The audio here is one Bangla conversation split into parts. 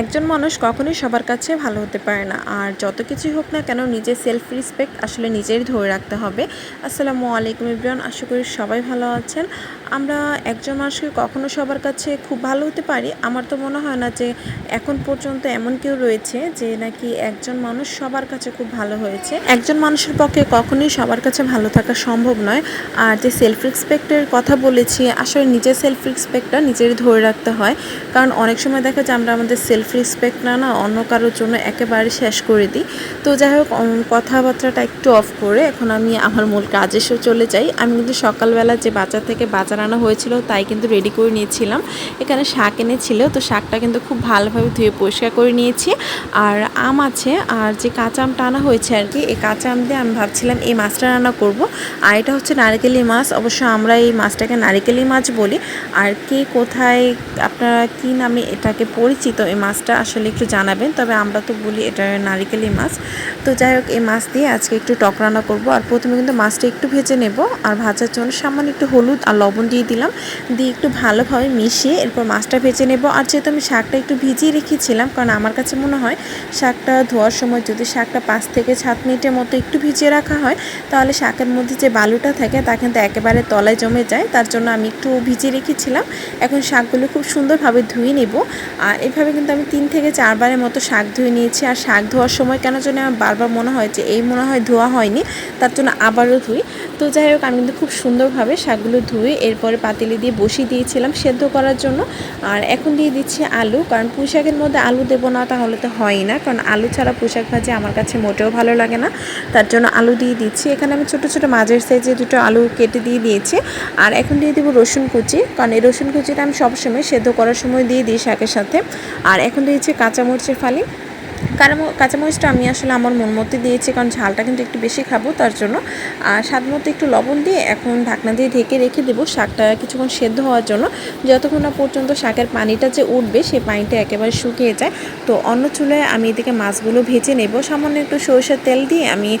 একজন মানুষ কখনোই সবার কাছে ভালো হতে পারে না। আর যত কিছুই হোক না কেন নিজের সেলফ রেসপেক্ট আসলে নিজেরই ধরে রাখতে হবে। আসসালামু আলাইকুম ইব্রান, আশা করি সবাই ভালো আছেন। আমরা একজন মানুষকে কখনো সবার কাছে খুব ভালো হতে পারি। আমার তো মনে হয় না যে এখন পর্যন্ত এমন কেউ রয়েছে যে নাকি একজন মানুষ সবার কাছে খুব ভালো হয়েছে। একজন মানুষের পক্ষে কখনোই সবার কাছে ভালো থাকা সম্ভব নয়। আর যে সেলফ রেসপেক্টের কথা বলেছি, আসলে নিজের সেলফ রেসপেক্টটা নিজেরই ধরে রাখতে হয়। কারণ অনেক সময় দেখা যায় আমরা আমাদের সেলফ রেসপেক্ট না না, অন্য কারোর জন্য একেবারে শেষ করে দিই। তো যাই হোক কথাবার্তাটা একটু অফ করে এখন আমি আমার মূল কাজে সে চলে যাই। আমি কিন্তু সকালবেলা যে বাজার থেকে বাজার আনা হয়েছিল তাই কিন্তু রেডি করে নিয়েছিলাম। এখানে শাক এনেছিল, তো শাকটা কিন্তু খুব ভালোভাবে ধুয়ে পরিষ্কার করে নিয়েছি। আর আম আছে, আর যে কাঁচা আমটা আনা হয়েছে আর কি, এই কাঁচা আম দিয়ে আমি ভাবছিলাম এই মাছটা রান্না করব। আর এটা হচ্ছে নারকেলি মাছ, অবশ্য আমরা এই মাছটাকে নারিকেলি মাছ বলি। আর কে কোথায়, আপনারা কি নামে এটাকে পরিচিত এই মাছটা আসলে একটু জানাবেন, তবে আমরা তো বলি এটা নারিকেলি মাছ। তো যাই হোক, এই মাছ দিয়ে আজকে একটু টক রান্না করব। আর প্রথমে কিন্তু মাছটা একটু ভেজে নেব, আর ভাজার জন্য সামান্য একটু হলুদ আর লবণ দিয়ে দিলাম। দিয়ে একটু ভালোভাবে মিশিয়ে এরপর মাছটা ভেজে নেব। আর যেহেতু আমি শাকটা একটু ভিজিয়ে রেখেছিলাম, কারণ আমার কাছে মনে হয় শাকটা ধোয়ার সময় যদি শাকটা পাঁচ থেকে সাত মিনিটের মতো একটু ভিজিয়ে রাখা হয়, তাহলে শাকের মধ্যে যে বালুটা থাকে তা কিন্তু একেবারে তলায় জমে যায়। তার জন্য আমি একটু ভিজিয়ে রেখেছিলাম। এখন শাকগুলো খুব সুন্দরভাবে ধুয়ে নেব। আর এভাবে কিন্তু আমি তিন থেকে চারবারের মতো শাক ধুয়ে নিয়েছি। আর শাক ধোয়ার সময় কেন জন্য আমার বারবার মনে হয় যে, এই মনে হয় ধোয়া হয়নি, তার জন্য আবারও ধুই। তো যাই হোক, আমি কিন্তু খুব সুন্দরভাবে শাকগুলো ধুয়ে এরপরে পাতিলি দিয়ে বসিয়ে দিয়েছিলাম সেদ্ধ করার জন্য। আর এখন দিয়ে দিচ্ছি আলু, কারণ পুঁই শাকের মধ্যে আলু দেবো না তাহলে তো হয় না, কারণ আলু ছাড়া পুঁই শাক ভাজি আমার কাছে মোটেও ভালো লাগে না। তার জন্য আলু দিয়ে দিচ্ছি। এখানে আমি ছোটো ছোটো মাঝের সাইজে দুটো আলু কেটে দিয়ে দিয়েছি। আর এখন দিয়ে দেবো রসুন কুচি, কারণ এই রসুন কুচিটা আমি সবসময় সেদ্ধ করার সময় দিয়ে দিই শাকের সাথে। আর এখন রয়েছে কাঁচামরিচের ফালি। কাঁচামরিচটা আমি আসলে আমার মন মতো দিয়েছি, কারণ ঝালটা কিন্তু একটু বেশি খাব তার জন্য। আর স্বাদ মতো একটু লবণ দিয়ে এখন ঢাকনা দিয়ে ঢেকে রেখে দেবো শাকটা কিছুক্ষণ সেদ্ধ হওয়ার জন্য। যতক্ষণ না পর্যন্ত শাকের পানিটা যে উঠবে সেই পানিটা একেবারে শুকিয়ে যায়। তো অন্য চুলায় আমি এদিকে মাছগুলো ভেজে নেব। সামান্য একটু সরষের তেল দিয়ে আমি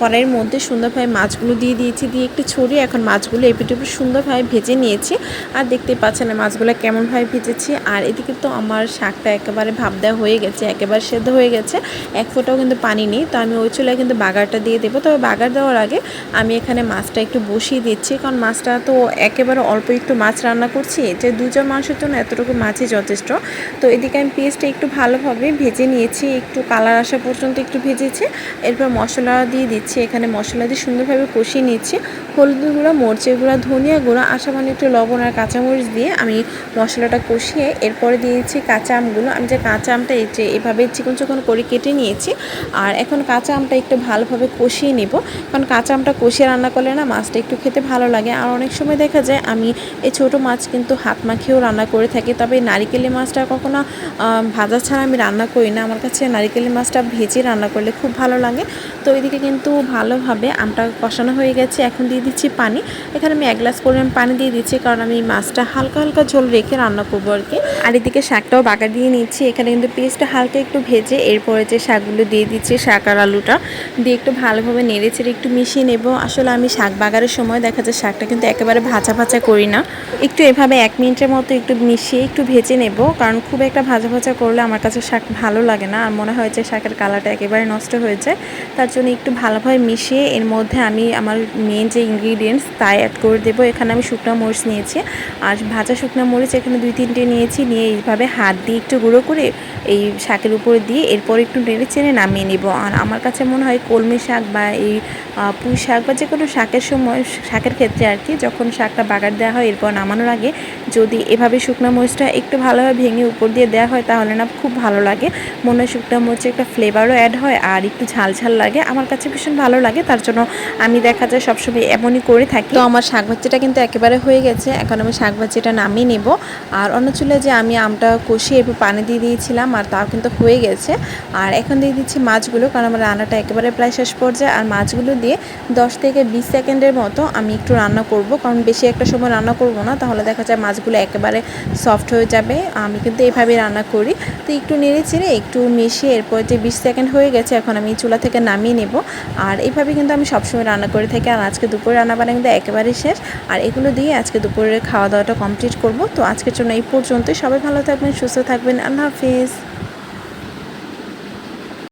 কড়াইয়ের মধ্যে সুন্দরভাবে মাছগুলো দিয়ে দিয়েছি। দিয়ে একটু ছড়িয়ে এখন মাছগুলো এপিট এপিট সুন্দরভাবে ভেজে নিয়েছি। আর দেখতে পাচ্ছেন মাছগুলো কেমনভাবে ভেজেছি। আর এদিকে তো আমার শাকটা একেবারে ভাব দেওয়া হয়ে গেছে, একেবারে সেদ্ধ হয়ে গেছে। এক ফোঁটাও কিন্তু পানি নেই। তো আমি ওই চুলায় কিন্তু বাগারটা দিয়ে দেবো। তবে বাগার দেওয়ার আগে আমি এখানে মাছটা একটু বসিয়ে দিচ্ছি। কারণ মাছটা তো একেবারে অল্প একটু মাছ রান্না করছি। যে দুজন মানুষের জন্য এতটুকু মাছই যথেষ্ট। তো এদিকে আমি পেঁয়াজটা একটু ভালোভাবে ভেজে নিয়েছি। একটু কালার আসা পর্যন্ত একটু ভেজেছি। এরপর মশলা দিয়ে দিচ্ছি। এখানে মশলা দিয়ে সুন্দরভাবে কষিয়ে নিচ্ছি। হলুদ গুঁড়া, মরচের গুঁড়া, ধনিয়া গুঁড়া আসামান্য একটু লবণ আর কাঁচামরিচ দিয়ে আমি মশলাটা কষিয়ে এরপরে দিয়েছি কাঁচা আমগুলো। আমি যে কাঁচা আমটা এই যে এভাবে চিকন চিকন করে কেটে নিয়েছি। আর এখন কাঁচা আমটা একটু ভালোভাবে কষিয়ে নেব। কারণ কাঁচা আমটা কষিয়ে রান্না করলে না মাছটা একটু খেতে ভালো লাগে। আর অনেক সময় দেখা যায় আমি এই ছোট মাছ কিন্তু হাত মাখিয়েও রান্না করে থাকি। তবে নারিকেলি মাছটা কখনো ভাজা ছাড়া আমি রান্না করি না। আমার কাছে নারিকেলি মাছটা ভেজে রান্না করলে খুব ভালো লাগে। তো এদিকে কিন্তু ভালোভাবে আমটা কষানো হয়ে গেছে। এখন দিয়ে দিচ্ছি পানি। এখানে আমি এক গ্লাস পরিমাণ পানি দিয়ে দিচ্ছি। কারণ আমি মাছটা হালকা হালকা ঝোল রেখে রান্না করব আর কি। আর এদিকে শাকটাও বাগা দিয়ে নিচ্ছি। এখানে কিন্তু পেস্টটা হালকা একটু ভেজে এরপরে যে শাকগুলো দিয়ে দিচ্ছি, শাক আর আলুটা, দিয়ে একটু ভালোভাবে নেড়ে চেড়ে একটু মিশিয়ে নেব। আসলে আমি শাক বাগারের সময় দেখা যায় শাকটা কিন্তু একেবারে ভাজা ভাজা করি না। একটু এভাবে এক মিনিটের মতো একটু মিশিয়ে একটু ভেজে নেব, কারণ খুব একটা ভাজা ভাজা করলে আমার কাছে শাক ভালো লাগে না। আর মনে হয় যে শাকের কালারটা একেবারে নষ্ট হয়ে যায় তার জন্য একটু ভালোভাবে মিশিয়ে এর মধ্যে আমি আমার মেন যে ইনগ্রিডিয়েন্টস তাই অ্যাড করে দেবো। এখানে আমি শুকনো মরিচ নিয়েছি। আর ভাজা শুকনো মরিচ এখানে দুই তিনটে নিয়েছি। নিয়ে এইভাবে হাত দিয়ে একটু গুঁড়ো করে এই শাকের উপরে দিয়ে এরপর একটু নেড়ে চেড়ে নামিয়ে নিব। আর আমার কাছে মনে হয় কলমি শাক বা এই পুঁই শাক বা যে কোনো শাকের সময়, শাকের ক্ষেত্রে আর কি, যখন শাকটা বাগার দেওয়া হয়, এরপর নামানোর আগে যদি এভাবে শুকনো মরিচটা একটু ভালোভাবে ভেঙে উপর দিয়ে দেওয়া হয়, তাহলে না খুব ভালো লাগে। মনে হয় শুকনো মরিচের একটা ফ্লেভারও অ্যাড হয় আর একটু ঝাল ঝাল লাগে। আমার কাছে ভীষণ ভালো লাগে, তার জন্য আমি দেখা যায় সবসময় এমনই করে থাকি। তো আমার শাক ভাজিটা কিন্তু একেবারে হয়ে গেছে, এখন আমি শাক ভাজিটা নামিয়ে নেব। আর অন্য চুলে যে আমি আমটা কষিয়ে পানি দিয়ে দিয়েছিলাম, আর তাও কিন্তু হয়ে গেছে। আর এখন দিয়ে দিচ্ছি মাছগুলো, কারণ আমার রান্নাটা একেবারে প্রায় শেষ পর্যায়ে। আর মাছগুলো দিয়ে দশ থেকে বিশ সেকেন্ডের মতো আমি একটু রান্না করব, কারণ বেশি একটা সময় রান্না করব না, তাহলে দেখা যায় মাছগুলো একেবারে সফট হয়ে যাবে। আমি কিন্তু এইভাবে রান্না করি। তো একটু নেড়ে চেড়ে একটু মিশিয়ে এরপর যে বিশ সেকেন্ড হয়ে গেছে, এখন আমি চুলা থেকে নামিয়ে নেব। আর এইভাবে কিন্তু আমি সবসময় রান্না করে থাকি। আর আজকে দুপুরে রান্না বান্না কিন্তু একেবারেই শেষ। আর এগুলো দিয়ে আজকে দুপুরের খাওয়া দাওয়াটা কমপ্লিট করব। তো আজকের জন্য এই পর্যন্তই। সবাই ভালো থাকবেন, সুস্থ থাকবেন। আল্লাহ হাফিজ।